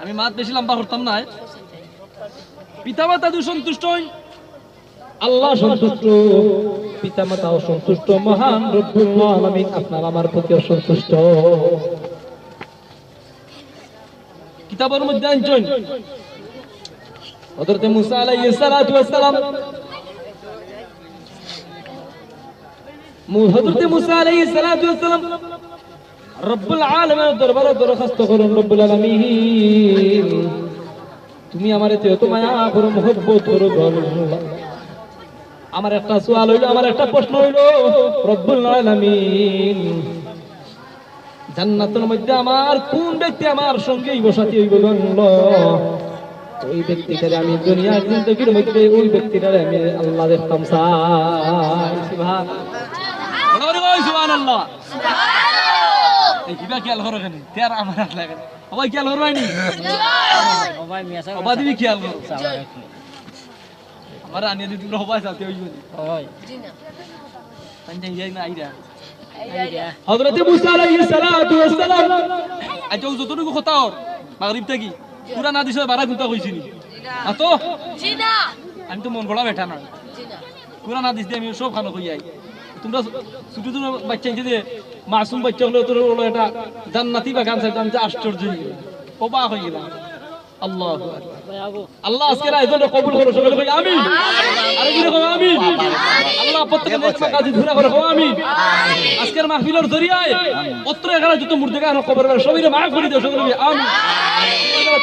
আমি মাত বেশি লম্বা করতাম না পিতামাতা দুসন্তুষ্ট হই। আল্লাহ সন্তুষ্ট পিতা মাতা অসন্তুষ্ট, মহান রব্বুল আলামিন আপনার আমার প্রতি অসন্তুষ্ট। কিতাবের মধ্যে আনছেন হযরত মুসা আলাইহিস সালাতু ওয়াস সালাম হযরত মুসা আলাইহিস সালাতু ওয়াস সালাম রব্বুল আলামিনের দরবারে দরখাস্ত করুন রব্বুল আলামিন, তুমি আমার এতে এত মায়া করো, মহব্বত করো। আমার একটা সোয়াল হইল, আমার একটা প্রশ্ন হইল, রব্বুল আলামিন জান্নাতের মধ্যে আমার কোন ব্যক্তি আমার সঙ্গে বসাতি হইব গো আল্লাহ? ওই ব্যক্তিটারে আমি দুনিয়ার জিন্দগির মধ্যে ওই ব্যক্তিটারে আমি আল্লাহ দেখতাম চাই সুবহান। সুবহানাল্লাহ। এই কিবা খেয়াল করো কেন তের আমার লাগে সবাই খেয়াল করো নি? সবাই দিবি খেয়াল করো আমার আনিয়ে সবাই সাথে হইব পঞ্চাশ যাই না আইরা। হযরত মুসা আলাইহিস সালাতু ওয়াস সালাম। আজ যতটুকু কথা ওর। মাগরিব থেকে পুরা না দিছে বারা গুতা কইছি নি। আতো আমি তো মন গড়া বেঠা না পুরা না দিছে আমি সব খানো কই আই। তোমরা ছোট ছোট বাচ্চা যে মাসুম বাচ্চা হলো তোর হলো এটা জান্নাতি বাগান চাইতে আমি তো আশ্চর্য অবাক হয়ে গেলাম। আল্লাহ আল্লাহ আজকের আয়োজনটা কবুল করো সকলে কই আমিন। আরে কি রকম আমিন। আল্লাহ প্রত্যেক নেক কাজে ধুরা করে কো আজকের মাহফিলের জরিয়ায় পত্র এখানে যত মুর্দে গান কবর করে মাফ করে দাও সকলে আমিন।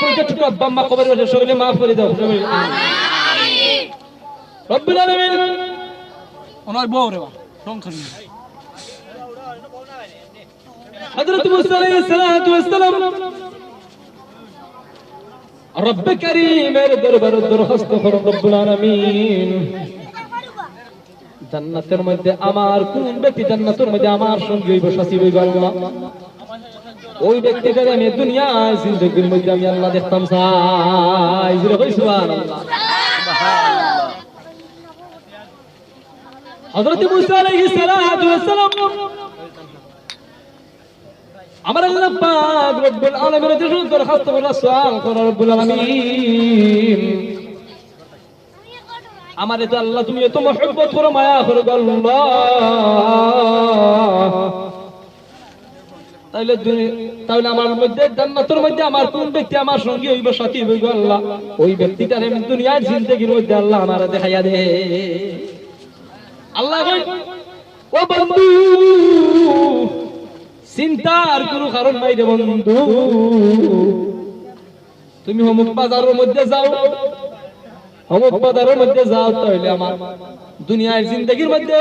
প্রত্যেক ছোট বাম্মা কবর সকলে মাফ করে দাও সকলে রব্বুল আলামিন। ওনার বউ রে সংখ্যা হযরত মুসা আলাইহিস সালাতু ওয়াস সালাম রব্বে কারীমের দরবারে দরখাস্ত করুন রব্বুল আলামিন। জান্নাতের মধ্যে আমার, কোন ব্যক্তি জান্নাতের মধ্যে আমার সঙ্গে হইব, সাথী হইব আল্লাহ? ওই ব্যক্তিটাকে আমি দুনিয়ায় জিন্দগির মধ্যে আমি আল্লাহ দেখতাম চাই জুড়ে কই সুবহানাল্লাহ। হযরত মুসা আলাইহিস সালাম আমার আল্লাহ পাক রব্বুল আলামিনের কাছে দরখাস্ত করে করে রব্বুল আলামিন। আমার তো আল্লাহ তুমি এত মহব্বত করো, মায়া করো আল্লাহ। দুনি- তাহলে আমার মধ্যে, জান্নাতের মধ্যে আমার কোন ব্যক্তি আমার সঙ্গে হইব, সাথী হইব আল্লাহ? ওই ব্যক্তিটার আমি দুনিয়ার জিন্দগির মধ্যে আল্লাহ আমার দেখাইয়া দে। আল্লাহ ও বন্ধু! চিন্তার কোনো কারণ নাই রে বন্ধু। তুমি অমুক বাজারের মধ্যে যাও। অমুক বাজারের মধ্যে যাও তাহলে আমার দুনিয়ার জিন্দগির মধ্যে,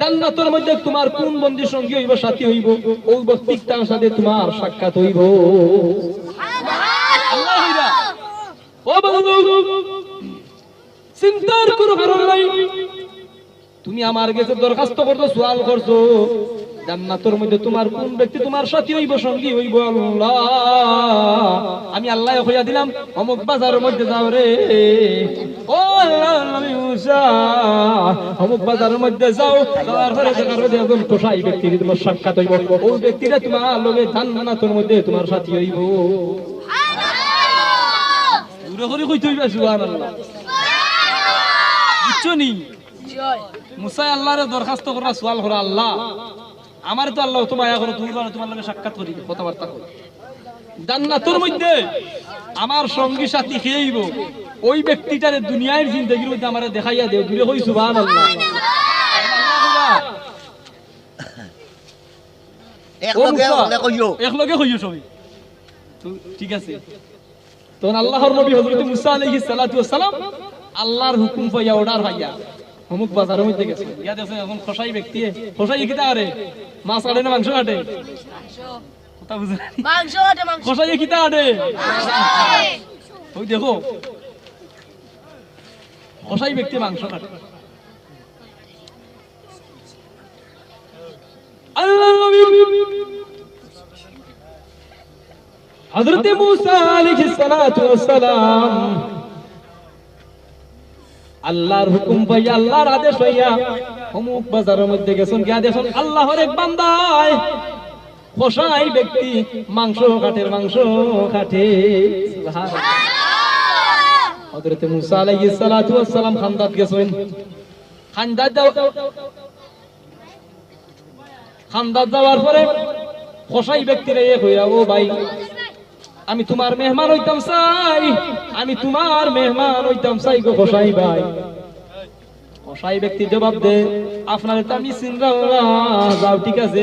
জান্নাতের মধ্যে তোমার কোন বন্ধুর সঙ্গে হইব, সাথী হইব? ওই ব্যক্তিটার সাথে তোমার সাক্ষাৎ হইব। বন্ধু, চিন্তার কোনো কারণ নাই। তুমি আমার কাছে দরখাস্ত করছ সোয়াল করছ। জান্নাতের মধ্যে তোমার কোন ব্যক্তি তোমার সাথী হইব সঙ্গী হইব আল্লাহ? আমি আল্লাহ হইয়া দিলাম অমুক বাজারের মধ্যে যাও রে। ও আল্লাহ আমি মুসা। অমুক বাজারের মধ্যে যাও যাওয়ার পরে দেখার মধ্যে একজন পোষাই ব্যক্তি তোমার সাক্ষাৎ হইব ওই ব্যক্তিটা তোমার লগে জান্নাতের মধ্যে তোমার সাথী হইব। দূরে কইতে হইবা সুবহানাল্লাহ। বুঝছ নি? আল্লাহরে দরখাস্ত করা সোয়াল করা আল্লাহ। আমার তো আল্লাহ তোমার মায়া করো তুমি তোমার লগে সাক্ষাৎ করি কথাবার্তা করি। জান্নাতের মধ্যে আমার সঙ্গী সাথী খেয়েইব ওই ব্যক্তিটারে দুনিয়ার জিন্দগির মধ্যে আমার দেখাইয়া দেও দূরে হই সুবহানাল্লাহ। একলগে হলে কইও। একলগে হইও সবাই। ঠিক আছে। তখন আল্লাহর নবী হযরত মুসা আলাইহিস সালাতু ওয়াস সালাম আল্লাহর হুকুম পাইয়া অর্ডার পাইয়া অমুক বাজারের মধ্যে গেছে। ইয়া এখন খসাই ব্যক্তি খসাই কিতা আরে? মাছ আড়ে না মাংস আটে? কথা বুঝে মাংস আটে মাংস। খসাই কিতা আটে? ওই দেখো। খসাই ব্যক্তি মাংস কাটে আল্লাহ নবী। হযরত মুসা আলাইহিস সালাতু ওয়াস সালাম। আল্লাহর হুকুম পাইয়া আল্লাহর আদেশ পাইয়া অমুক বাজারের মধ্যে গেছেন গিয়া দেখুন আল্লাহর এক বান্দায় কষাই ব্যক্তি মাংস কাঠের মাংস কাঠে। হযরত মুসা আলাইহিস সালাতু ওয়াস সালাম খান্দাত গেছেন। খান্দাত যাও খান্দাত যাওয়ার পরে কষাই ব্যক্তিরা এ হইয়া ও ভাই আমি তোমার মেহমান হইতাম চাই। আমি তোমার মেহমান হইতাম চাই গো কষাই ভাই। কষাই ব্যক্তি জবাব দে। আপনার তো আমি না। যাও, ঠিক আছে।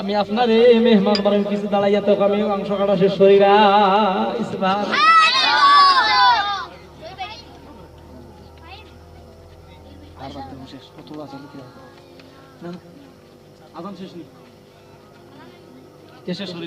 আমি আপনারে মেহমান বানাই কিছু দাঁড়াইয়া তো আমি মাংস কাটা শেষ করি আজান শেষ নেই। শেষ করি